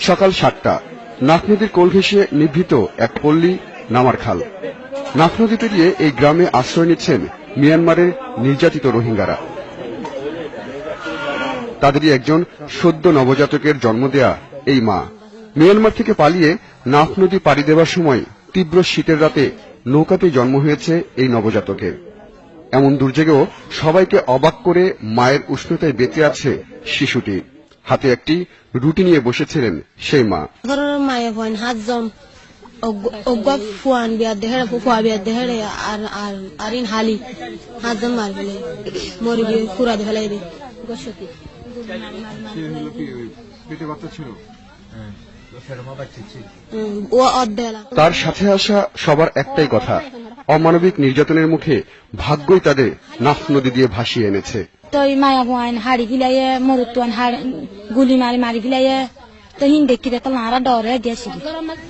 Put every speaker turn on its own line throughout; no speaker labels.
সকাল সাতটা। নাফ নদীর কোল ঘেঁষে নিভৃত এক পল্লী নামার খাল। নাফ নদী পেরিয়ে এই গ্রামে আশ্রয় নিচ্ছেন মিয়ানমারের নির্যাতিত রোহিঙ্গারা। তাদেরই একজন সদ্য নবজাতকের জন্ম দেয়া এই মা। মিয়ানমার থেকে পালিয়ে নাফ নদী পাড়ি দেওয়ার সময় তীব্র শীতের রাতে নৌকাতে জন্ম হয়েছে এই নবজাতকের। এমন দুর্যোগেও সবাইকে অবাক করে মায়ের উষ্ণতায় বেঁচে আছে শিশুটি। হাতে একটি রুটি নিয়ে বসেছিলেন সেই মা।
মায়ে হন হাতজন অজ্ঞ ফুয়ান বিয়ার দেহের ফুয়া বিয়ার দেহের আর আর আর ইন হালি হাতজন মার ফেলে মরি দিয়ে কুড়া দিয়ে ফেলাই দিয়ে গোসতি ও অর্ধেলা।
তার সাথে আসা সবার একটাই কথা অমানবিক নির্যাতনের মুখে ভাগ্যই তাদের নাফ নদী দিয়ে ভাসিয়ে এনেছে।
তই মায়া ভুয়াইন হাড়ি ফিলাইয়ে হাড় গুলি মারি মারি ফিলাইয়ে তো হিন দেখি তো ডরে গেছি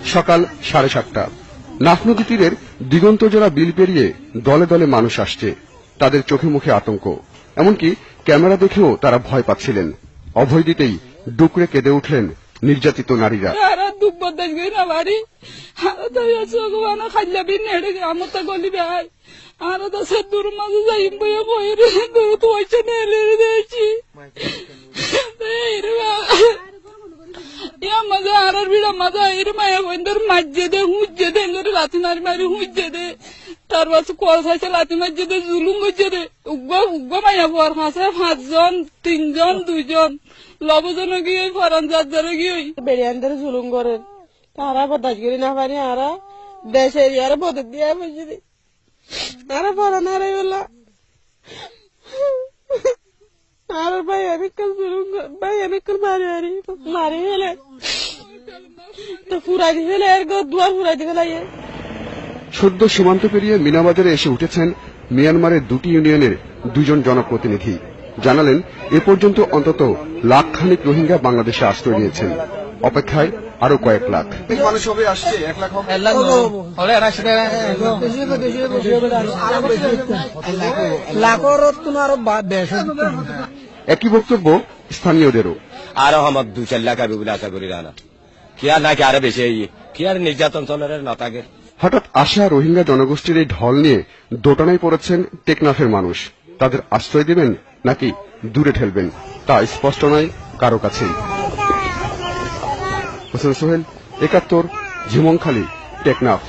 সকাল সাড়ে সাতটা। নাফ নদী তীরের দিগন্ত জোড়া বিল পেরিয়ে দলে দলে মানুষ আসছে। তাদের চোখে মুখে আতঙ্ক। এমনকি ক্যামেরা দেখেও তারা ভয় পাচ্ছিলেন। অভয় দিতেই ডুকরে কেঁদে উঠলেন নির্যাতিত নারীরা
Ara dubbo da gina bari. Ara da ya so ko ana khalla bin nede amo lati nari mari hujje de. তার বাসে কলসা আছে লাতি de জুলুম হচ্ছে উগ্র উগ্র মাইয়া পর হাসে পাঁচজন তিনজন দুইজন লবজন গিয়ে ফরান যার গিয়ে পারি আরা বদর দিয়ে বুঝি আরা ভাই অনেকক্ষণ জুলুম ভাই অনেকক্ষণ মারি মারি মারি তো ফুরাই দি ফেলে আর দুয়ার ফুরাই দি ফেলাই
সদ্য সীমান্ত পেরিয়ে মিনাবাজারে এসে উঠেছেন মিয়ানমারের দুটি ইউনিয়নের দুজন জনপ্রতিনিধি। জানালেন এ পর্যন্ত অন্তত লাখ খানিক রোহিঙ্গা বাংলাদেশে আশ্রয় নিয়েছেন। অপেক্ষায় আরও কয়েক লাখ।
মানুষ হবে আসছে এক লাখ হবে।
লাখর আরও বেশ
একই বক্তব্য স্থানীয়দেরও।
আরও আমার দু চার লাখ আমি বলে আশা করি না কি আর নাকি বেশি কি আর নির্যাতন চলের না
হঠাৎ আসা রোহিঙ্গা জনগোষ্ঠীর এই ঢল নিয়ে দোটানায় পড়েছেন টেকনাফের মানুষ। তাদের আশ্রয় দেবেন নাকি দূরে ঠেলবেন, তা স্পষ্ট নয় কারও কাছেই। হোসেন সোহেল, একাত্তর ঝিমংখালী টেকনাফ।